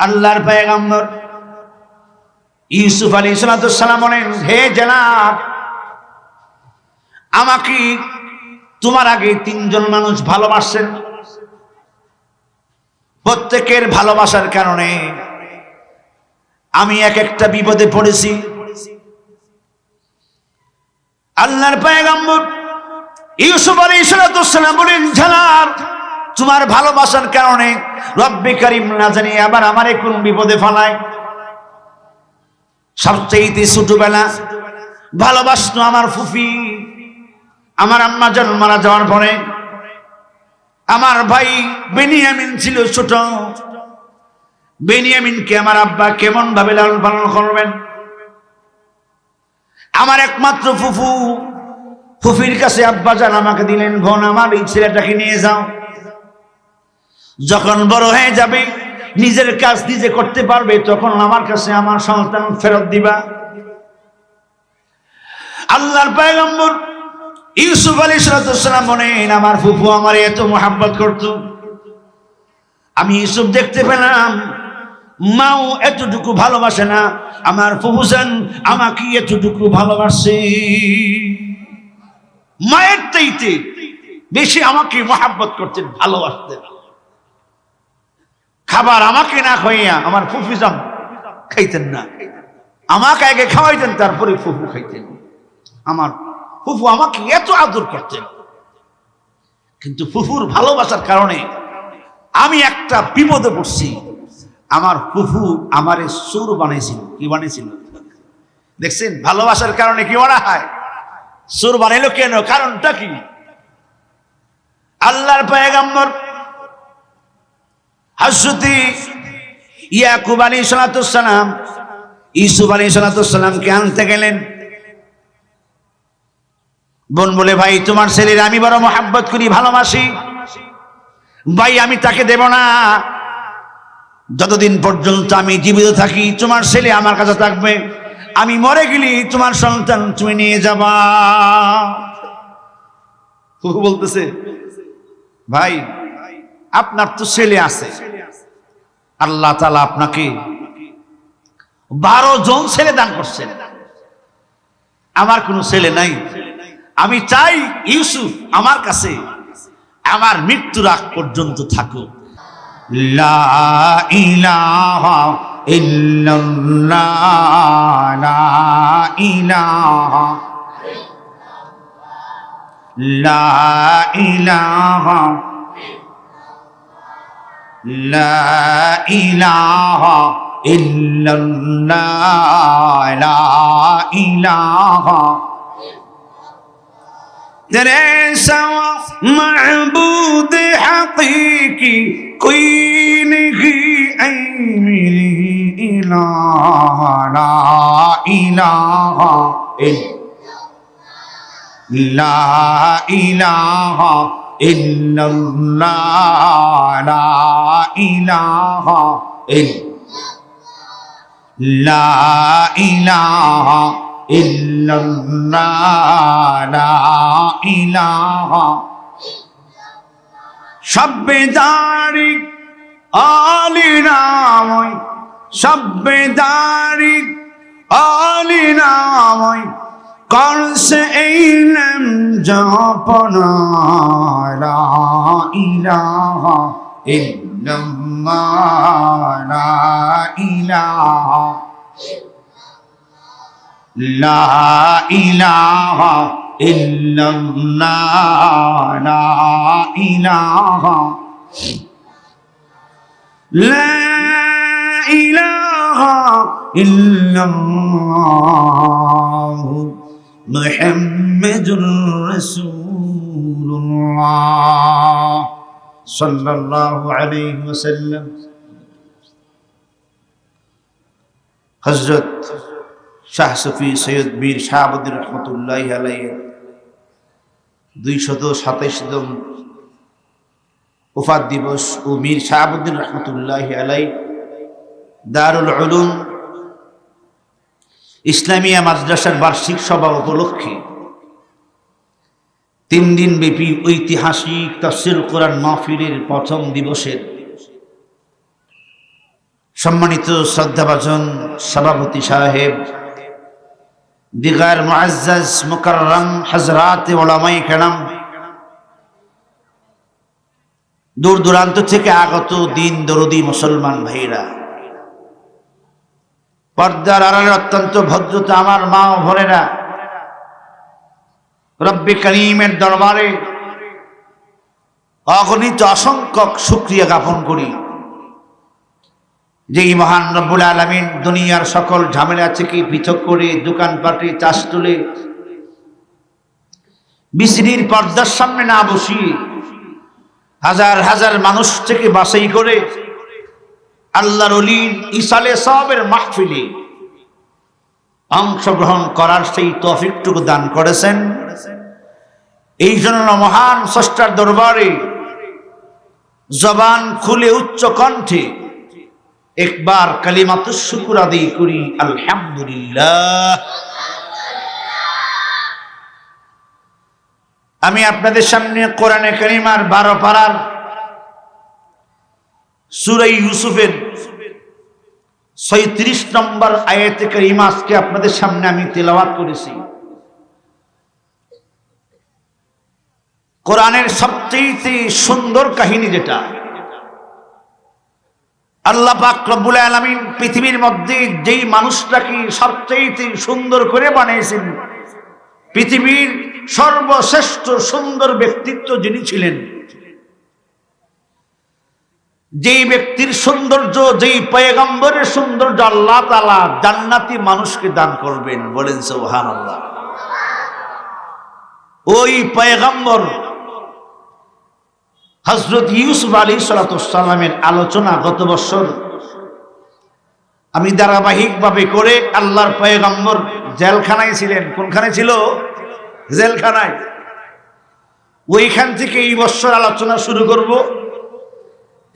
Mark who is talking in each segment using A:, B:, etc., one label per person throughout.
A: আল্লাহর পায়গাম্বর। ইউসুফ আলী সালাম বলেন, হে জনাব, আমাকে তোমার আগে তিনজন মানুষ ভালোবাসছেন প্রত্যেকের ভালোবাসার কারণে আমি এক একটা বিপদে পড়েছি। আল্লাহর পায়গাম্বর ইউসুফ আলী সালাম বলেন জানার তোমার ভালোবাসার কারণে রব্বে করিম না জানি, আবার আমারে কোন বিপদে ফেলায়? সবচেয়ে ছোটবেলা ভালোবাসতো আমার ফুফি। আমার আম্মা জান মারা যাওয়ার পরে আমার ভাই বেনিয়ামিন ছিল ছোট। বেনিয়ামিনকে আমার আব্বা কেমন ভাবে লালন পালন করবেন? আমার একমাত্র ফুফু, ফুফির কাছে আব্বা জান আমাকে দিলেন, বোন, আমার এই ছেলেটাকে নিয়ে যাও। যখন বড় হয়ে যাবে, নিজের কাজ নিজে করতে পারবে, তখন আমার কাছে আমার সন্তান ফেরত দিবা। আল্লাহর পয়গম্বর ইউসুফ আলী সালাম বলেন, আমার ফুফু আমার এত মোহাব্বত করত। আমি ইউসুফ দেখতে পেলাম, মাও এতটুকু ভালোবাসে না, আমার ফুফুসান আমাকে এতটুকু ভালোবাসে। মায়ের চাইতে বেশি আমাকে মোহাব্বত করতেন, ভালোবাসতেন। খাবার আমাকে না খাইয়া আমার ফুফিজাম খাইতেন না। আমাকে আগে খাওয়াইতেন, তারপরে ফুফু খাইতেন। আমার ফুফু আমাকে এত আদর করতেন। কিন্তু ফুফুর ভালোবাসার কারণে আমি একটা বিপদে পড়ছি। আমার ফুফু আমারে সুর বানাইছিল। কি বানিয়েছিল দেখছেন, ভালোবাসার কারণে কি বানা হয়? সুর বানাইলো কেন? কারণটা কি? আল্লাহর পায়গাম্বর হজরতি ইয়াকুব আলী সালাতাম ইসুফ আলী সালাতামকে আনতে গেলেন। বোন বলে, ভাই, তোমার ছেলের আমি বড় মহাব্বত করি, ভালোবাসি। ভাই, আমি তাকে দেব না। যতদিন পর্যন্ত আমি জীবিত থাকি, তোমার ছেলে আমার কাছে থাকবে। আমি মরে গেলি তোমার সন্তান তুমি নিয়ে যাবা। বলতেছে, ভাই আপনার তো ছেলে আছে। আল্লাহ তালা আপনাকে বারো জন ছেলে দান করছেন। আমার কোনো ছেলে নাই। আমি চাই ইউসুফ আমার কাছে আমার মৃত্যুর আগ পর্যন্ত থাকুক। لا إله إلا الله لا إله. تیرے سوا معبود حقیقی کوئی نہیں اے میری الہ لا إله الا لا الہ إن الله لا إله إلا إله إلا الله لا إله সব্যেদারি আলি নাময় সব্যেদারি আলি নাময় সব্বেদারি আলিনাময় করছে এই নাম জপনা লা ইলাহা ইল্লাল্লাহ। ইলাহা লা ইলাহা ইল্লাল্লাহ। ইলাহা লা ইলাহা ইল্লাল্লাহ। মুহাম্মাদুর রাসূলুল্লাহ সাল্লাল্লাহু আলাইহি ওয়াসাল্লাম। হযরত শাহ সফি সৈয়দ বীর শাহাবুদ্দিন রহমতুল্লাহ আলাইয়ের দুইশত সাতাইশতম উফাদ দিবস ও মীর শাহাবুদ্দিন রহমতুল্লাহ আলাই দারুল উলুম ইসলামিয়া মাদ্রাসার বার্ষিক সভা উপলক্ষে তিন দিন ব্যাপী ঐতিহাসিক তফসিল কোরআন মাহফিলের প্রথম দিবসের সম্মানিত শ্রদ্ধাভাজন সভাপতি সাহেব, দিগার মুআজ্জাজ মুকাররম হযরত ওলামাই কেরাম দূর দূরান্ত থেকে আগত দিন দরদি মুসলমান ভাইরা পর্দার আড়ালে অত্যন্ত ভদ্রতা আমার মা ও ভরেরা রব্বি করিমের দরবারে অগণিত অসংখ্যক শুক্রিয়া জ্ঞাপন করি। যেই মহান রব্বুল আলমিন দুনিয়ার সকল ঝামেলা থেকে পৃথক করে দোকানপাটে চাষ তুলে বিসিরির পর্দার সামনে না বসিয়ে হাজার হাজার মানুষ থেকে বাছাই করে আল্লাহর অলির ইসালে সবের মাহফিলে অংশগ্রহণ করার সেই তফিকটুকু দান করেছেন। এই জন্য মহান স্রষ্টার দরবারে জবান খুলে উচ্চ কণ্ঠে একবার কালিমাত শুকুর আদায় করি, আলহামদুলিল্লাহ। আমি আপনাদের সামনে কোরআনে কারিমার বারো পাড়ার সুরাই ইউসুফের ছয়ত্রিশ নম্বর আয়াতে কারিমাসকে আপনাদের সামনে আমি তেলাওয়াত করেছি। কোরআনের সবচেয়ে সুন্দর কাহিনী যেটা, আল্লাহ পাক আলামিন পৃথিবীর মধ্যে যেই মানুষটাকে সবচেয়ে সুন্দর করে বানিয়েছেন, পৃথিবীর সর্বশ্রেষ্ঠ সুন্দর ব্যক্তিত্ব যিনি ছিলেন যেই ব্যক্তির সৌন্দর্য, যেই পয়গম্বরের সৌন্দর্য আল্লাহ তালা জান্নাতি মানুষকে দান করবেন, বলেন সোহান আল্লাহ ওই পয়গম্বর হজরত ইউসুফ আলী সালাতামের আলোচনা গত বছর আমি ধারাবাহিকভাবে করে আল্লাহর পয়গম্বর জেলখানায় ছিলেন। কোনখানে ছিল? জেলখানায়। ওইখান থেকে এই বছর আলোচনা শুরু করব।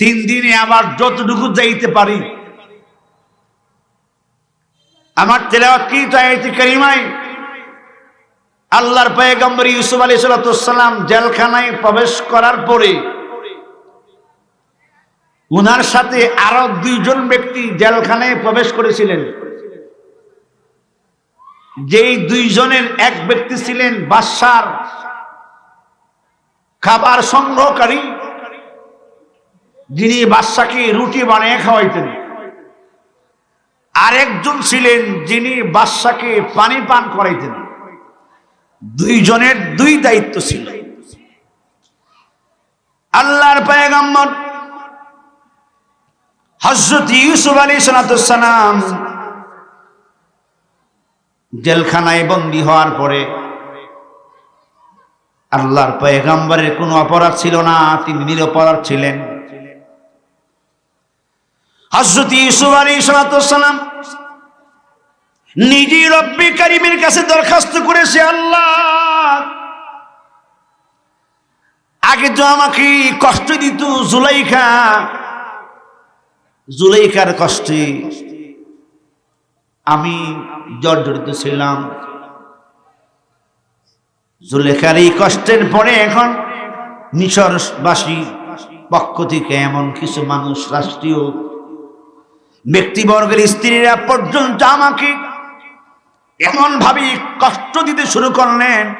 A: তিন দিনে আবার যতটুকু যাইতে পারি। আমার তেলাওয়াত কি তাইতে কারিমায়? আল্লাহর পয়গম্বর ইউসুফ আলী সাল্লাম জেলখানায় প্রবেশ করার পরে উনার সাথে আরও দুইজন ব্যক্তি জেলখানায় প্রবেশ করেছিলেন। যেই দুইজনের এক ব্যক্তি ছিলেন বাদশার খাবার সংগ্রহকারী যিনি বাদশাকে রুটি বানিয়ে খাওয়াইতেন। আরেকজন ছিলেন যিনি বাদশাকে পানি পান করাইতেন। দুইজনের দুই দায়িত্ব ছিল। আল্লাহর পায়গাম্বর হজরত ইউসুফ আলী সালাম জেলখানায় বন্দী হওয়ার পরে আল্লাহর পয়গাম্বরের কোনো অপরাধ ছিল না, তিনি নিরপরাধ ছিলেন। হজরত ইউসুফ আলী সালাম নিজে রব্বি কারিমের কাছে দরখাস্ত করেছে, আল্লাহ। আগে তো আমাকে কষ্ট দিত জুলাইখা। জুলাইখার কষ্টে আমি জর্জরিত ছিলাম। জুলেখার এই কষ্টের পরে এখন মিশরবাসী পক্ষ থেকে এমন কিছু মানুষ, রাষ্ট্রীয় ব্যক্তিবর্গের স্ত্রীরা পর্যন্ত আমাকে এমন ভাবে কষ্ট দিতে শুরু করলেন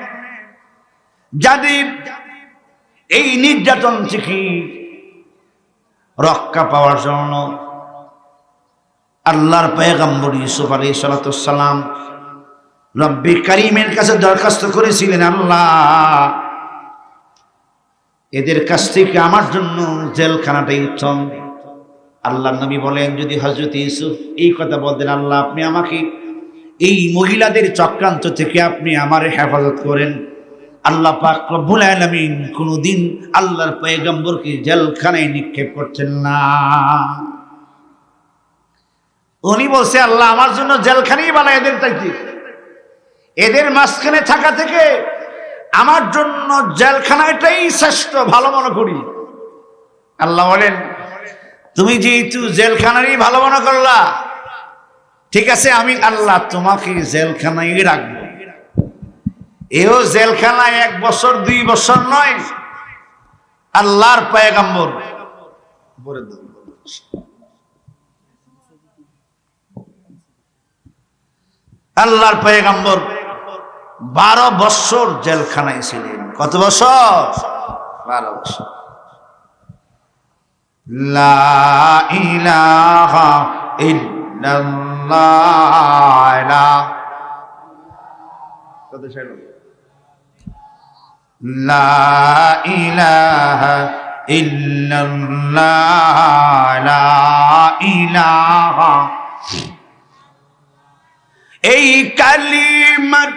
A: যাদের এই নির্যাতন থেকে রক্ষা পাওয়ার জন্য আল্লাহর পেগম্বর ইউসুফ আলী সালাতাম রব্বি করিমের কাছে দরখাস্ত করেছিলেন, আল্লাহ, এদের কাছ থেকে আমার জন্য জেলখানাটাই উত্তম। আল্লাহ নবী বলেন, যদি হজরত ইউসুফ এই কথা বলতেন, আল্লাহ আপনি আমাকে এই মহিলাদের চক্রান্ত থেকে আপনি আমার হেফাজত করেন। আল্লাহ পাক রব্বুল আলামিন কোনোদিন আল্লাহর পয়গম্বরকে জেলখানায় নিক্ষেপ করছেন না। উনি বলছে, আল্লাহ আমার জন্য জেলখানেই বানায় এদের চাইতে এদের মাঝখানে থাকা থেকে আমার জন্য জেলখানাটাই শ্রেষ্ঠ, ভালো মনে করি। আল্লাহ বলেন তুমি যেহেতু জেলখানারই ভালো মনে করলা, ঠিক আছে, আমি আল্লাহ তোমাকে জেলখানায় রাখব। এও জেলখানায় এক বছর, দুই বছর নয়, আল্লাহর পায়গাম্বর। আল্লাহর পায়গাম্বর বারো বছর জেলখানায় ছিলেন। কত বছর? বারো বছর। লা ইলাহা ইল্লাল্লাহ। কত ছিল লা ইলাহা ইল্লাল্লাহ। লা ইলাহা। এই কালিমার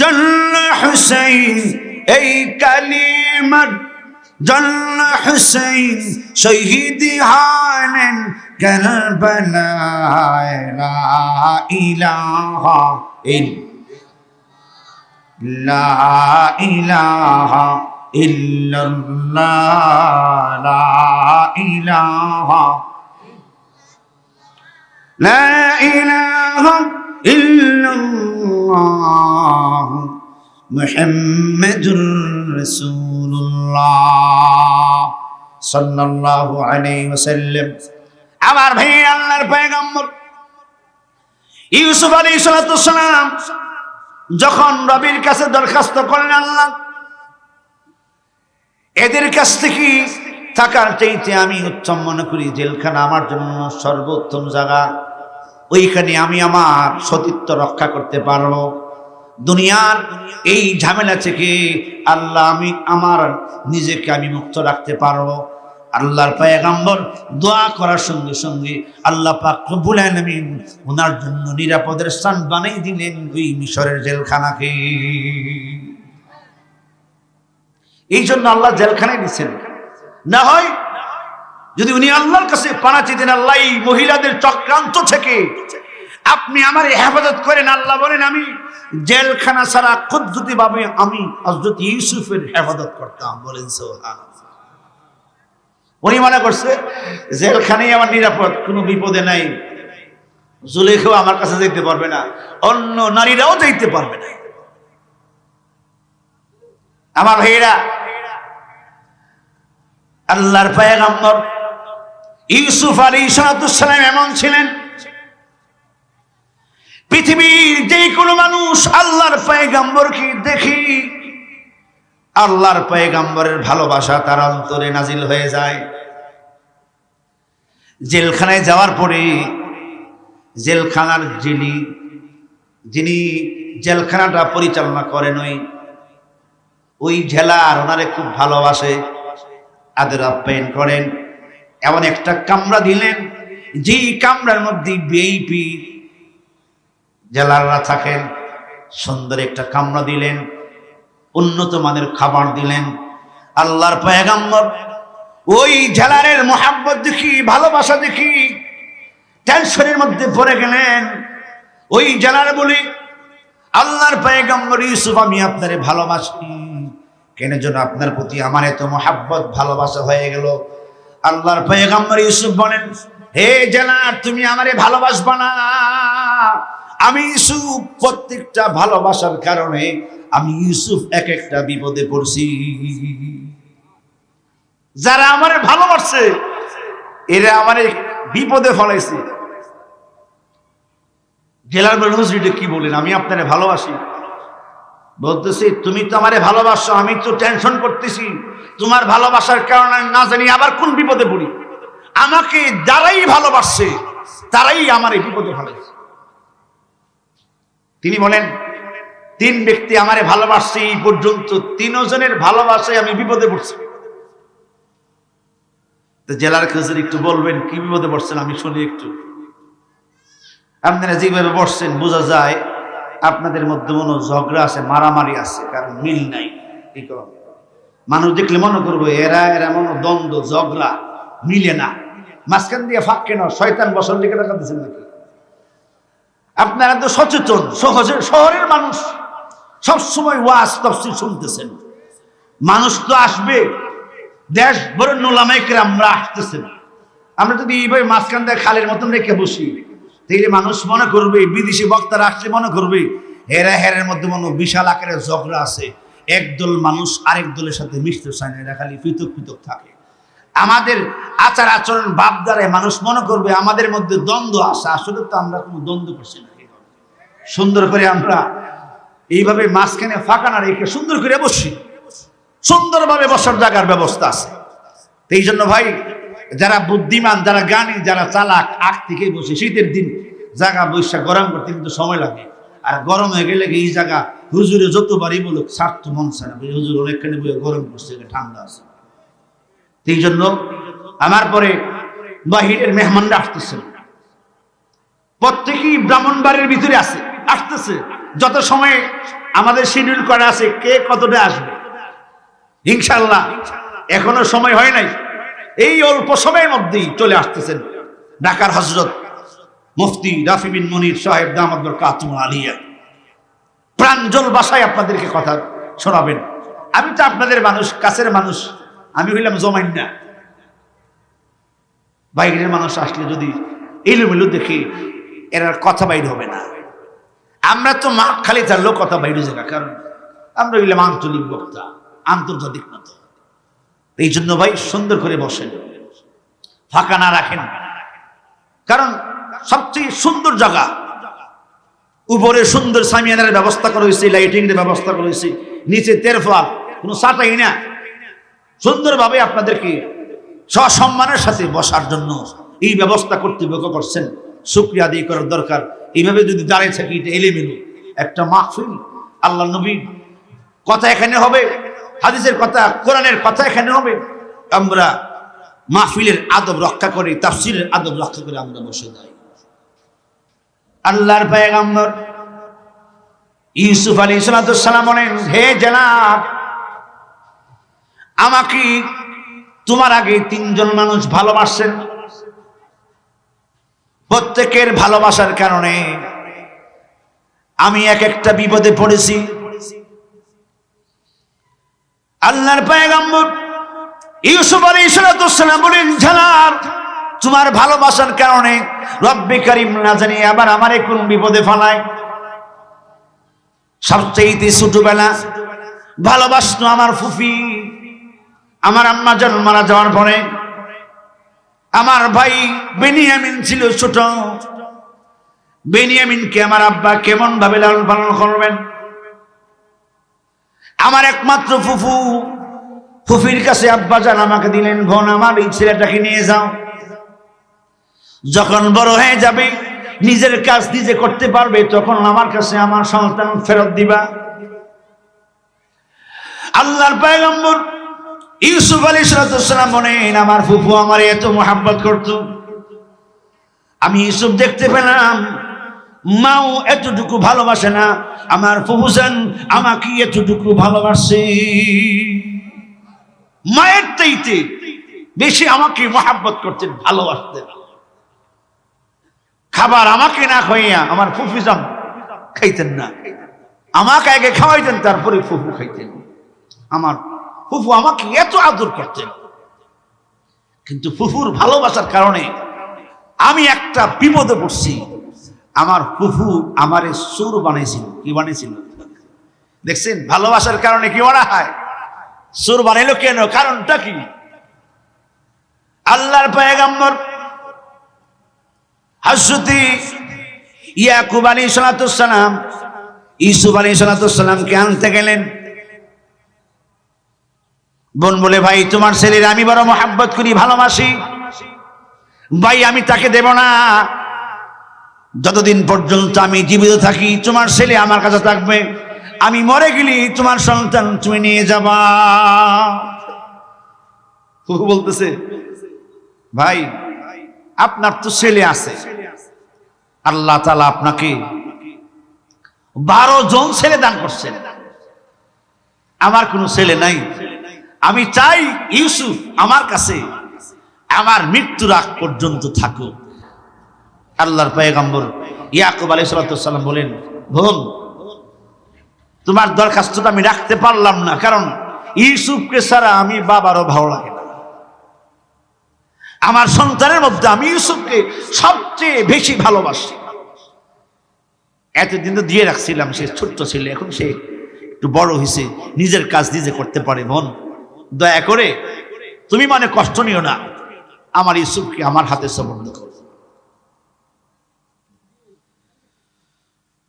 A: জন্য হুসাইন, এই কালিমার جل حسين شهيدي عالم قلب لا إله إلا لا إله إلا الله لا إله لا إله إلا الله محمد رسول الله আমার ভাই আল্লাহর পয়গম্বর ইউসুফ সালাম যখন রবির কাছে দরখাস্ত করলেন আল্লাহ, এদের কাছ থেকে থাকার চাইতে আমি উত্তম মনে করি, জেলখানা আমার জন্য সর্বোত্তম জায়গা। ওইখানে আমি আমার সতীত্ব রক্ষা করতে পারব। দুনিয়ার এই ঝামেলা থেকে আল্লাহ আমি আমার নিজেকে আমি মুক্ত রাখতে পারব। আল্লাহর পায়গাম্বর দোয়া করার সঙ্গে সঙ্গে আল্লাহ পাক রব্বুল আলামিন ওনার জন্য নিরাপদের স্থান বানাই দিলেন ওই মিশরের জেলখানাকে। এই জন্য আল্লাহ জেলখানায় দিচ্ছেন না হয় যদি উনি আল্লাহর কাছে পানা চেতেন আল্লাহ এই মহিলাদের চক্রান্ত থেকে আপনি আমার হেফাজত করেন, আল্লাহ বলেন, আমি জেলখানা ছাড়া খুদ্দুতি ভাবে আমি হজরত ইউসুফের হেফাজত করতাম। বলেন সোহান উনি মনে করছে, জেলখানেই আমার নিরাপদ, কোনো বিপদে নাই। জুলেখেও আমার কাছে যেতে পারবে না, অন্য নারীরাও যেতে পারবে না। আমার ভাইয়েরা, আল্লাহর পায়গাম্বর ইউসুফ আলী সালাম এমন ছিলেন পৃথিবীর যে কোনো মানুষ আল্লাহর পায়গাম্বরকে দেখি, আল্লাহর পায়গাম্বরের ভালোবাসা তার অন্তরে নাজিল হয়ে যায়। জেলখানায় যাওয়ার পরে জেলখানার যিনি যিনি জেলখানাটা পরিচালনা করেন, ওই ওই জেলার ওনারে খুব ভালোবাসে, আদর আপ্যায়ন করেন। এমন একটা কামরা দিলেন, যেই কামরার মধ্যে বিএইপি জেলাররা থাকেন, সুন্দর একটা কামরা দিলেন, উন্নত মানের খাবার দিলেন। আল্লাহর পয়গাম্বর, ওই জেলারের মোহাব্বত দেখি, ভালোবাসা দেখি, টেনশনের মধ্যে পড়ে গেলেন। ওই জেলার বলি, আল্লাহর পয়গাম্বর ইউসুফ, আমি আপনারে ভালোবাসি। কেন যেন আপনার প্রতি আমার এত মোহাব্বত, ভালোবাসা হয়ে গেল। আল্লাহর পয়গাম্বর ইউসুফ বলেন, হে জেলার তুমি আমারে ভালোবাসবা না। আমি ইউসুফ প্রত্যেকটা ভালোবাসার কারণে আমি ইউসুফ এক একটা বিপদে পড়ছি। যারা আমার ভালোবাসছে, এরা আমারে বিপদে ফলাইছে। জেলার কি বলেন? আমি আপনারে ভালোবাসি। বলতেছি, তুমি তো আমারে ভালোবাসো, আমি তো টেনশন করতেছি। তোমার ভালোবাসার কারণে না জানি আবার কোন বিপদে পড়ি। আমাকে যারাই ভালোবাসছে, তারাই আমার এই বিপদে ফেলেছে তিনি বলেন, তিন ব্যক্তি আমারে ভালোবাসছে এই পর্যন্ত তিনজনের ভালোবাসায় আমি বিপদে পড়ছি। জেলার খুঁজে একটু বলবেন, কি বিপদে পড়ছেন? আমি শুনি একটু। আপনারা যেভাবে বসছেন, বোঝা যায় আপনাদের মধ্যে মনে ঝগড়া আছে, মারামারি আছে, কারণ মিল নাই, কি মানুষ দেখলে মনে করব, এরা এরা মনে দ্বন্দ্ব, ঝগড়া, মিলে না। মাঝখান দিয়ে ফাঁক কেন? শয়তান বসর লিখে দেখাতেছেন নাকি? আপনারা তো সচেতন, সহজে, শহরের মানুষ। সবসময় ওয়াজ তফসিল শুনতেছেন। মানুষ তো আসবে, দেশ বড় নোলামাইকে আমরা আসতেছেন। আমরা যদি এইভাবে মাঝখান দিয়ে খালের মতন রেখে বসি, তাইলে মানুষ মনে করবে, বিদেশি বক্তারা আসলে মনে করবে, হেরা হেরের মধ্যে মনে বিশাল আকারের ঝগড়া আছে। একদল মানুষ আরেক দলের সাথে মিশতে চায় না, এরা খালি পৃথক পৃথক থাকে। আমাদের আচার আচরণ ভাবদারে মানুষ মনে করবে, আমাদের মধ্যে দ্বন্দ্ব আসে আসলে তো আমরা কোনো দ্বন্দ্ব করছি না। সুন্দর করে আমরা এইভাবে মাঝখানে ফাঁকা না রেখে সুন্দর করে বসি। সুন্দরভাবে বসার জায়গার ব্যবস্থা আছে। এই জন্য ভাই, যারা বুদ্ধিমান, যারা জ্ঞানী, যারা চালাক, আগ থেকে বসে শীতের দিন জায়গা বৈশাখ গরম করতে কিন্তু সময় লাগে। আর গরম হয়ে গেলে এই জায়গা হুজুরে যতবারই বলুক, স্বার্থ মন না হুজুর অনেকখানি বইয়ে গরম করছে ঠান্ডা আছে। এই জন্য আমার পরে বাহিরের মেহমানরা আসতেছেন প্রত্যেকেই ব্রাহ্মণ বাড়ির ভিতরে আছে। আসতেছে। যত সময় আমাদের শিডিউল করা আছে, কে কতটা আসবে? ইনশাল্লাহ এখনও সময় হয় নাই। এই অল্প সময়ের মধ্যেই চলে আসতেছেন ঢাকার হজরত মুফতি রাফি বিন মনির সাহেব দামাদ্দর কাতুম আলিয়া। প্রাঞ্জল বাসায় আপনাদেরকে কথা শোনাবেন। আমি তো আপনাদের মানুষ, কাছের মানুষ। আমি হইলাম জমাইন না বাইরের মানুষ আসলে যদি এলোমেলো দেখে এরা কথা বাইর হবে না। আমরা তো মা খালি চাললেও কথা বাইরে জায়গা কারণ আমরা হইলাম আঞ্চলিক বক্তা, আন্তর্জাতিক মতো এই জন্য ভাই সুন্দর করে বসেন। ফাঁকা না রাখেন। কারণ সবচেয়ে সুন্দর জায়গা, উপরে সুন্দর সামিয়ানের ব্যবস্থা করা হয়েছে লাইটিং এর ব্যবস্থা করা হয়েছে, নিচে তেরফা কোনো সাটাই না। সুন্দরভাবে আপনাদেরকে সসম্মানের সাথে বসার জন্য এই ব্যবস্থা কর্তৃপক্ষ করছেন। শুক্রিয়া আদায় করার দরকার। এইভাবে যদি দাঁড়িয়ে থাকি, এটা এলেমেলো। একটা মাহফিল, আল্লাহ নবীর কথা এখানে হবে, হাদিসের কথা, কোরআনের কথা এখানে হবে, আমরা মাহফিলের আদব রক্ষা করি তাফসিলের আদব রক্ষা করে আমরা বসে যাই। আল্লাহর পায়গাম্বর, ইউসুফ আলী সালাম বলেন, হে জেলাব আমাকে তোমার আগে তিনজন মানুষ ভালোবাসছেন প্রত্যেকের ভালোবাসার কারণে আমি এক একটা বিপদে পড়েছি। আল্লাহর পায়গাম্বর ইউসুফ আলী সালাম বলেন ঝালার তোমার ভালোবাসার কারণে রব্বে করিম না জানি আবার আমার কোন বিপদে ফেলায়? সবচেয়ে ছোটবেলা ভালোবাসতো আমার ফুফি। আমার আম্মা জান মারা যাওয়ার পরে আমার ভাই বেনিয়ামিন ছিল ছোট। বেনিয়ামিনকে আমার আব্বা কেমন ভাবে লালন পালন করবেন? আমার একমাত্র ফুফু, ফুফির কাছে আব্বা যান আমাকে দিলেন, বোন, আমার এই ছেলেটাকে নিয়ে যাও। যখন বড় হয়ে যাবে, নিজের কাজ নিজে করতে পারবে, তখন আমার কাছে আমার সন্তান ফেরত দিবা। আল্লাহর পায়গম্বর ইউসুফ আলী সালাম বলেন, আমার ফুফু আমার এত মোহাব্বত করত। আমি ইউসুফ দেখতে পেলাম, মাও এতটুকু ভালোবাসে না। আমার ফুফুসান আমাকে এতটুকু ভালোবাসে। মায়ের চাইতে বেশি আমাকে মহাব্বত করতেন, ভালোবাসতেন। খাবার আমাকে না খাইয়া আমার ফুফিজাম খাইতেন না। আমাকে আগে খাওয়াইতেন, তারপরে ফুফু খাইতেন। আমার ফুফু আমাকে এত আদর করতেন। কিন্তু ফুফুর ভালোবাসার কারণে আমি একটা বিপদে পড়ছি। আমার ফুফু আমারে সুর বানাইছিল। কি বানিয়েছিল দেখছেন, ভালোবাসার কারণে কি বলা হয়? সুর বানাইলো কেন? কারণটা কি? আল্লাহর পায়গাম্বর হাসুতি ইয়াকুব আলী সালাতাম ইসুফ আলী সালাতামকে আনতে গেলেন। বোন বলে, ভাই, তোমার ছেলের আমি বড় মোহাব্বত করি, ভালোবাসি। ভাই, আমি তাকে দেব না। যতদিন পর্যন্ত আমি জীবিত থাকি, তোমার ছেলে আমার কাছে থাকবে। আমি মরে গেলি, তোমার সন্তান তুমি নিয়ে যাবা। বলতেছে, ভাই, আপনার তো ছেলে আছে। আল্লাহ তালা আপনাকে বারো জন ছেলে দান করছেন। আমার কোনো ছেলে নাই। আমি চাই ইউসুফ আমার কাছে আমার মৃত্যুর আগ পর্যন্ত থাকুক। আল্লাহর পায়গাম্বর ইয়াকুব আলাই সালাম বলেন, বোন, তোমার দরখাস্তটা আমি রাখতে পারলাম না, কারণ ইউসুফকে ছাড়া আমি বাবারও ভালো লাগে না। আমার সন্তানের মধ্যে আমি ইউসুফকে সবচেয়ে বেশি ভালোবাসি। এতদিন তো দিয়ে রাখছিলাম, সে ছোট্ট ছেলে, এখন সে একটু বড় হয়েছে, নিজের কাজ নিজে করতে পারে, বোন। দয়া করে, তুমি মানে কষ্ট নিও না। আমার ইসুফকে আমার হাতে সমর্থ করো।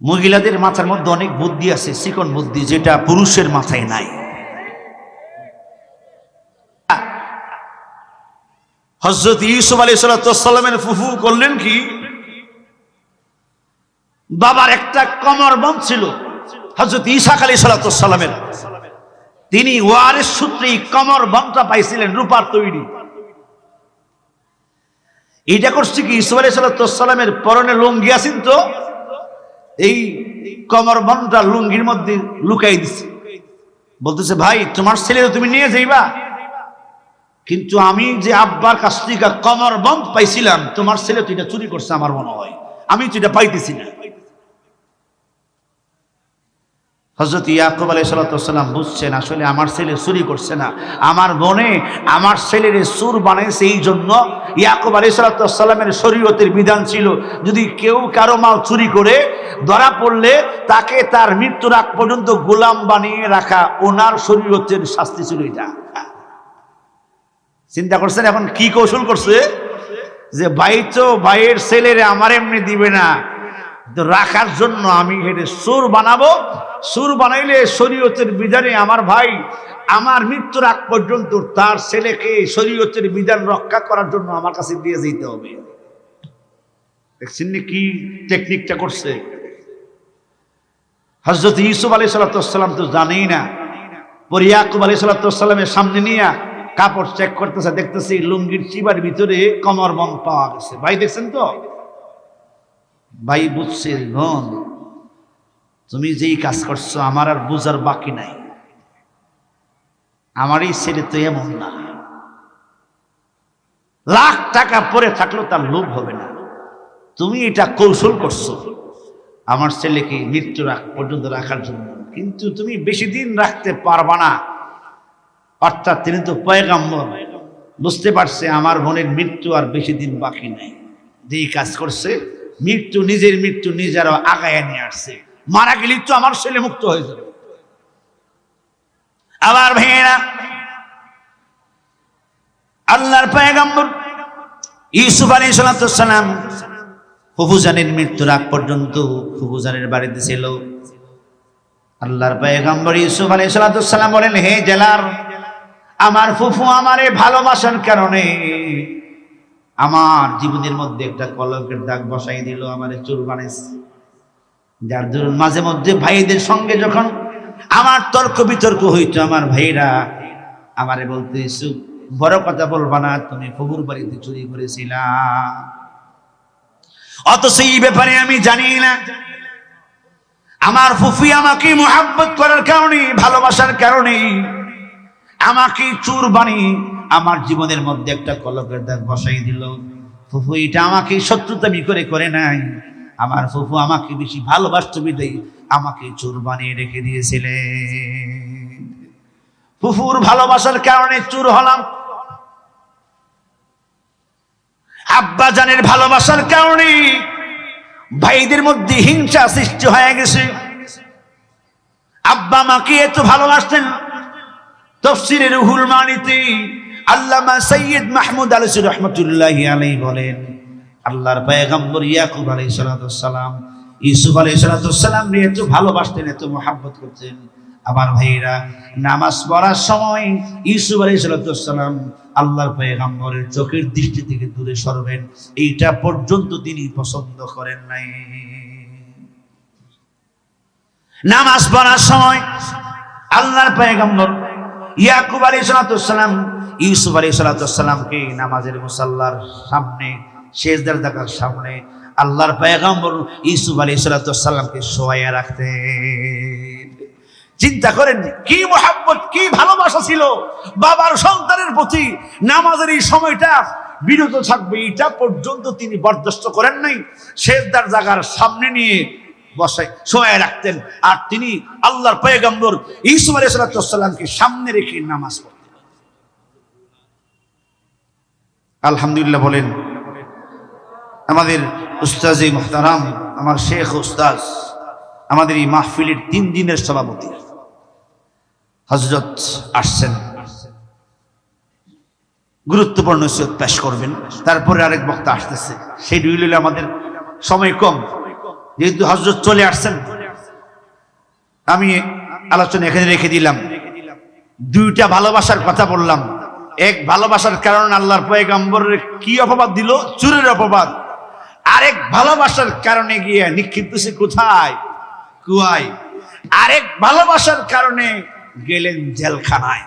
A: মহিলাদের মাথার মধ্যে অনেক বুদ্ধি আছে, চিকন বুদ্ধি, যেটা পুরুষের মাথায় নাই। হজরত ইউসুফ আলী সাল্লামের ফুফু করলেন কি? বাবার একটা কমর বন ছিল হজরত ইসাক আলী সাল্লামের তিনি ওয়ারের সূত্রে কমর বনটা পাইছিলেন রূপার তৈরি। এটা করছে কি? ইসুফ আলী সাল্লামের পরনে লুঙ্গি আছেন তো? এই কমর বনটা লুঙ্গির মধ্যে লুকাই দিছে। বলতেছে, ভাই, তোমার ছেলে তো তুমি নিয়ে যাইবা। কিন্তু আমি যে আব্বার কাছ থেকে কমর বন্ধ পাইছিলাম, তোমার ছেলে তো এটা চুরি করছে আমার মনে হয়। আমি তো এটা পাইতেছি না। হজরত ইয়াকুব আলাই সাল্লাম বুঝছেন, আসলে আমার ছেলে চুরি করছে না। আমার মনে আমার ছেলের সুর বানাইছে এই জন্য ইয়াকুব আলাই সাল্লামের শরীয়তের বিধান ছিল, যদি কেউ কারও মাল চুরি করে, ধরা পড়লে তাকে তার মৃত্যুর আগ পর্যন্ত গোলাম বানিয়ে রাখা ওনার শরীয়তের শাস্তি ছিল এটা। চিন্তা করছেন এখন কি কৌশল করছে? যে ভাই তো ভাইয়ের ছেলেরে আমার এমনি দিবে না রাখার জন্য আমি হেঁটে সুর বানাবো সুর বানাইলে শরীয়তের বিধানে আমার ভাই, আমার মৃত্যুর আগ পর্যন্ত তার ছেলেকে শরীয়তের বিধান রক্ষা করার জন্য আমার কাছে দিয়ে যেতে হবে। দেখছেন কি টেকনিকটা করছে? হজরত ইউসুফ আলী সাল্লাম তো জানেই না। পরিয়াকুব আলী সাল্লামের সামনে নিয়ে কাপড় চেক করতেছে, দেখতেছি লুঙ্গির চিবার ভিতরে কমর বন পাওয়া গেছে। ভাই দেখছেন তো? ভাই বুঝছে গন তুমি যেই কাজ করছ, আমার আর বুঝার বাকি নাই। আমার এই ছেলে তো এমন না। লাখ টাকা পরে থাকলেও তার লোভ হবে না। তুমি এটা কৌশল করছ। আমার ছেলেকে মৃত্যু রাখ পর্যন্ত রাখার জন্য। কিন্তু তুমি বেশি দিন রাখতে পারবা না। অর্থাৎ তিনি তো পয়গাম্বর। বুঝতে পারছে আমার বোনের মৃত্যু আর বেশি দিন বাকি নাই। যেই কাজ করছে, মৃত্যু নিজের মৃত্যু নিজেরও আগায় নিয়ে আসছে। মারা গেলে তো আমার ছেলে মুক্ত হয়ে যাবে। আবার ভেঙেরা আল্লাহর পয়গাম্বর ইউসুফ আলী সালাম ফুফুজানের মৃত্যুর আগ পর্যন্ত ফুফুজানের বাড়িতে ছিল। আল্লাহর পয়গাম্বর ইউসুফ আলী সালাম বলেন, হে জেলার, আমার ফুফু আমারে ভালোবাসার কারণে আমার জীবনের মধ্যে একটা কলকের দাগ বসাই দিল, আমার চুল বানাইছে। যার ধরুন মাঝে মধ্যে ভাইদের সঙ্গে যখন আমার তর্ক বিতর্ক হইতো, আমার ভাইরা আমারে বলতে বড় কথা বলবা না, তুমি ফুবুর বাড়িতে চুরি করেছিলা। অত সেই ব্যাপারে আমি জানি না। আমার ফুফি আমাকে মোহাব্বত করার কারণে, ভালোবাসার কারণে আমাকে চুর বানিয়ে আমার জীবনের মধ্যে একটা কলকের দাগ বসাই দিল। ফুফু, এটা আমাকে শত্রুতামি করে করে নাই। আমার ফুফু আমাকে বেশি ভালোবাসত বিদায়। আমাকে চুর বানিয়ে রেখে দিয়েছিলেন ফুফুর ভালোবাসার কারণে চুর হলাম। আব্বা জানের ভালোবাসার কারণে ভাইদের মধ্যে হিংসা সৃষ্টি হয়ে গেছে। আব্বা মাকে এত ভালোবাসতেন। তফসিরের রুহুল মানিতে আল্লামা সৈয়দ মাহমুদ আলসি রহমতুল্লাহ আলাই বলেন আল্লাহর পয়গম্বর ইয়াকুব আলাই সালাতাম ইউসুফ আলাই সালাতাম নিয়ে এত ভালোবাসতেন, এত মোহাব্বত করতেন। আমার ভাইরা নামাজ পড়ার সময় ইউসুফ আলাই সালাতাম আল্লাহর পয়গম্বরের চোখের দৃষ্টি থেকে দূরে সরবেন, এইটা পর্যন্ত তিনি পছন্দ করেন নাই। নামাজ পড়ার সময় আল্লাহর পয়গম্বর ইয়াকুব আলী সালাতাম ইউসুফ আলী সালাতামকে নামাজের মুসাল্লার সামনে শেষদার দেখার সামনে আল্লাহর পয়গম্বর ইউসুফ আলী সালাতামকে শোয়াইয়া রাখতে চিন্তা করেন, কি মোহাম্মত কি ভালোবাসা ছিল বাবার সন্তানের প্রতি। নামাজের এই সময়টা বিরত থাকবে, এটা পর্যন্ত তিনি বরদাস্ত করেন নাই। শেষদার জায়গার সামনে নিয়ে বসায় শোয়ায় রাখতেন। আর তিনি আল্লাহর পয়গম্বর ইসুফ আলাইসালামকে সামনে রেখে নামাজ পড়তেন। আলহামদুলিল্লাহ বলেন আমাদের উস্তাজ মুহতারাম, আমার শেখ উস্তাজ, আমাদের এই মাহফিলের তিন দিনের সভাপতি। হজরত আসছেন। গুরুত্বপূর্ণ নসিহত পেশ করবেন। তারপরে আরেক বক্তা আসতেছে। সেই দুই আমাদের সময় কম। যেহেতু হজরত চলে আসছেন, আমি আলোচনা এখানে রেখে দিলাম। দুইটা ভালোবাসার কথা বললাম। এক ভালোবাসার কারণে আল্লাহর পয়গম্বরের কি অপবাদ দিল? চুরের অপবাদ। আরেক ভালোবাসার কারণে গিয়ে, নিক্ষিপ্ত সে কোথায়? কুয়ায়। আরেক ভালোবাসার কারণে গেলেন জেলখানায়।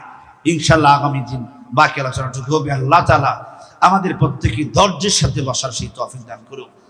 A: ইনশাল্লাহ আগামী দিন বাকি আলোচনাটুকু হবে। আল্লাহ তালা আমাদের প্রত্যেকে ধৈর্যের সাথে বসার সেই তফিক দান করুক।